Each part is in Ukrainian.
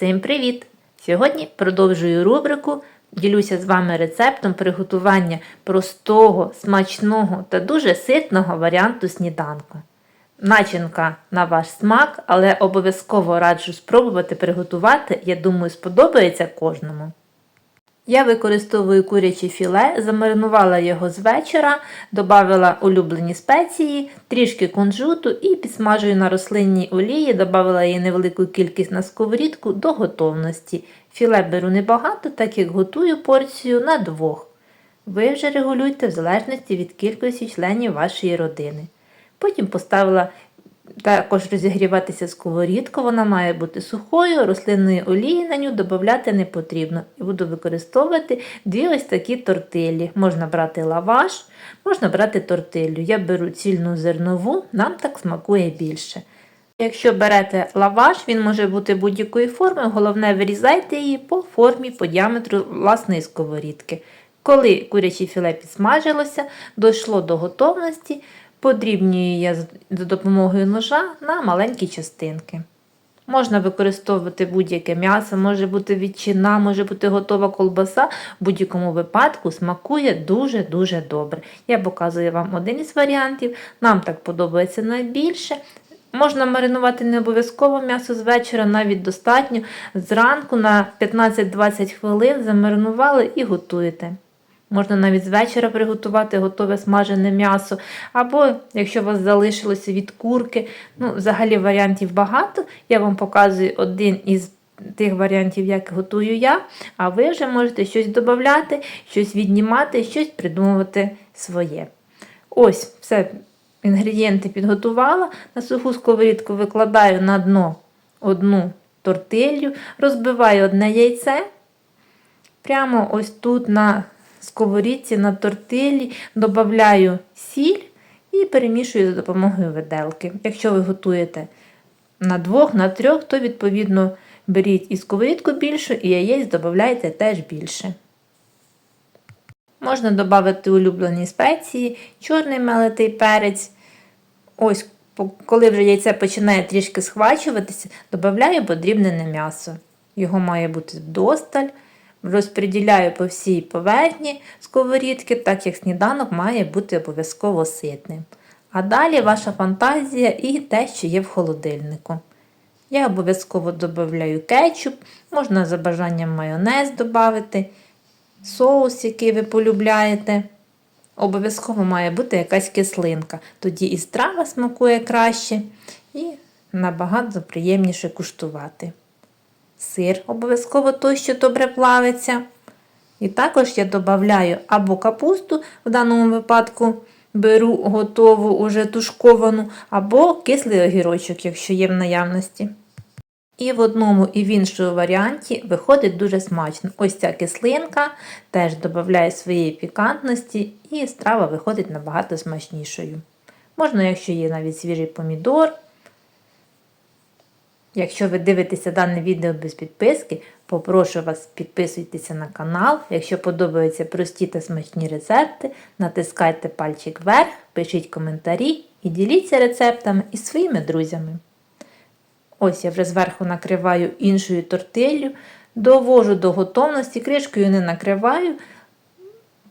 Привіт! Сьогодні продовжую рубрику. Ділюся з вами рецептом приготування простого, смачного та дуже ситного варіанту сніданку. Начинка на ваш смак, але обов'язково раджу спробувати приготувати, я думаю, сподобається кожному. Я використовую куряче філе, замаринувала його з вечора, додала улюблені спеції, трішки кунжуту і підсмажую на рослинній олії, додала її невелику кількість на сковорідку до готовності. Філе беру небагато, так як готую порцію на двох. Ви вже регулюйте в залежності від кількості членів вашої родини. Потім поставила також розігріватися сковорідка, вона має бути сухою, рослинної олії на ню додати не потрібно. І буду використовувати дві ось такі тортилі. Можна брати лаваш, можна брати тортилю. Я беру цільну зернову, нам так смакує більше. Якщо берете лаваш, він може бути будь-якої форми, головне вирізайте її по формі, по діаметру власної сковорідки. Коли куряче філе підсмажилося, дійшло до готовності, подрібнюю я за допомогою ножа на маленькі частинки. Можна використовувати будь-яке м'ясо, може бути ветчина, може бути готова колбаса. В будь-якому випадку смакує дуже-дуже добре. Я показую вам один із варіантів. Нам так подобається найбільше. Можна маринувати не обов'язково м'ясо з вечора, навіть достатньо. Зранку на 15-20 хвилин замаринували і готуєте. Можна навіть з вечора приготувати готове смажене м'ясо. Або, якщо у вас залишилося від курки, ну, взагалі варіантів багато. Я вам показую один із тих варіантів, як готую я, а ви вже можете щось додати, щось віднімати, щось придумувати своє. Ось, все, інгредієнти підготувала. На суху сковорідку викладаю на дно одну тортилью, розбиваю одне яйце. Прямо ось тут на сковорідці на тортилі додаю сіль і перемішую за допомогою виделки. Якщо ви готуєте на двох, на трьох, то відповідно беріть і сковорідку більшу, і яєць додайте теж більше. Можна додати улюблені спеції, чорний мелитий перець. Ось, коли вже яйце починає трішки схвачуватися, додаю подрібнене м'ясо. Його має бути вдосталь. Розподіляю по всій поверхні сковорідки, так як сніданок має бути обов'язково ситним. А далі ваша фантазія і те, що є в холодильнику. Я обов'язково додаю кетчуп, можна за бажанням майонез додати, соус, який ви полюбляєте. Обов'язково має бути якась кислинка. Тоді і страва смакує краще і набагато приємніше куштувати сир, обов'язково той, що добре плавиться. І також я додаю або капусту, в даному випадку беру готову уже тушковану, або кислий огірочок, якщо є в наявності. І в одному і в іншому варіанті виходить дуже смачно. Ось ця кислинка теж додає своєї пікантності, і страва виходить набагато смачнішою. Можна, якщо є навіть свіжий помідор, Якщо ви дивитеся дане відео без підписки, попрошу вас підписуйтеся на канал. Якщо подобаються прості та смачні рецепти, натискайте пальчик вверх, пишіть коментарі і діліться рецептами із своїми друзями. Ось я вже зверху накриваю іншою тортиллю, довожу до готовності, кришкою не накриваю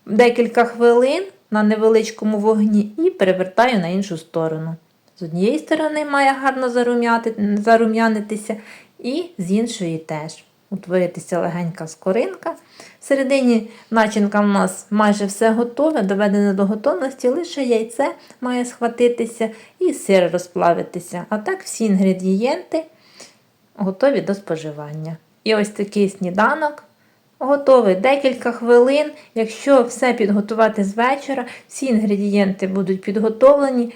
декілька хвилин на невеличкому вогні і перевертаю на іншу сторону. З однієї сторони має гарно зарум'янитися, і з іншої теж. Утворитися легенька скоринка. Всередині начинка в нас майже все готове, доведене до готовності, лише яйце має схватитися і сир розплавитися. А так всі інгредієнти готові до споживання. І ось такий сніданок готовий декілька хвилин. Якщо все підготувати з вечора, всі інгредієнти будуть підготовлені.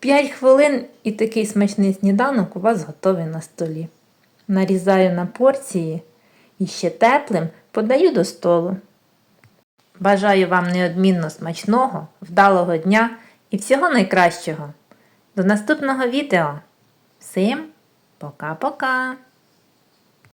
5 хвилин і такий смачний сніданок у вас готовий на столі. Нарізаю на порції і ще теплим подаю до столу. Бажаю вам неодмінно смачного, вдалого дня і всього найкращого. До наступного відео. Всім пока-пока!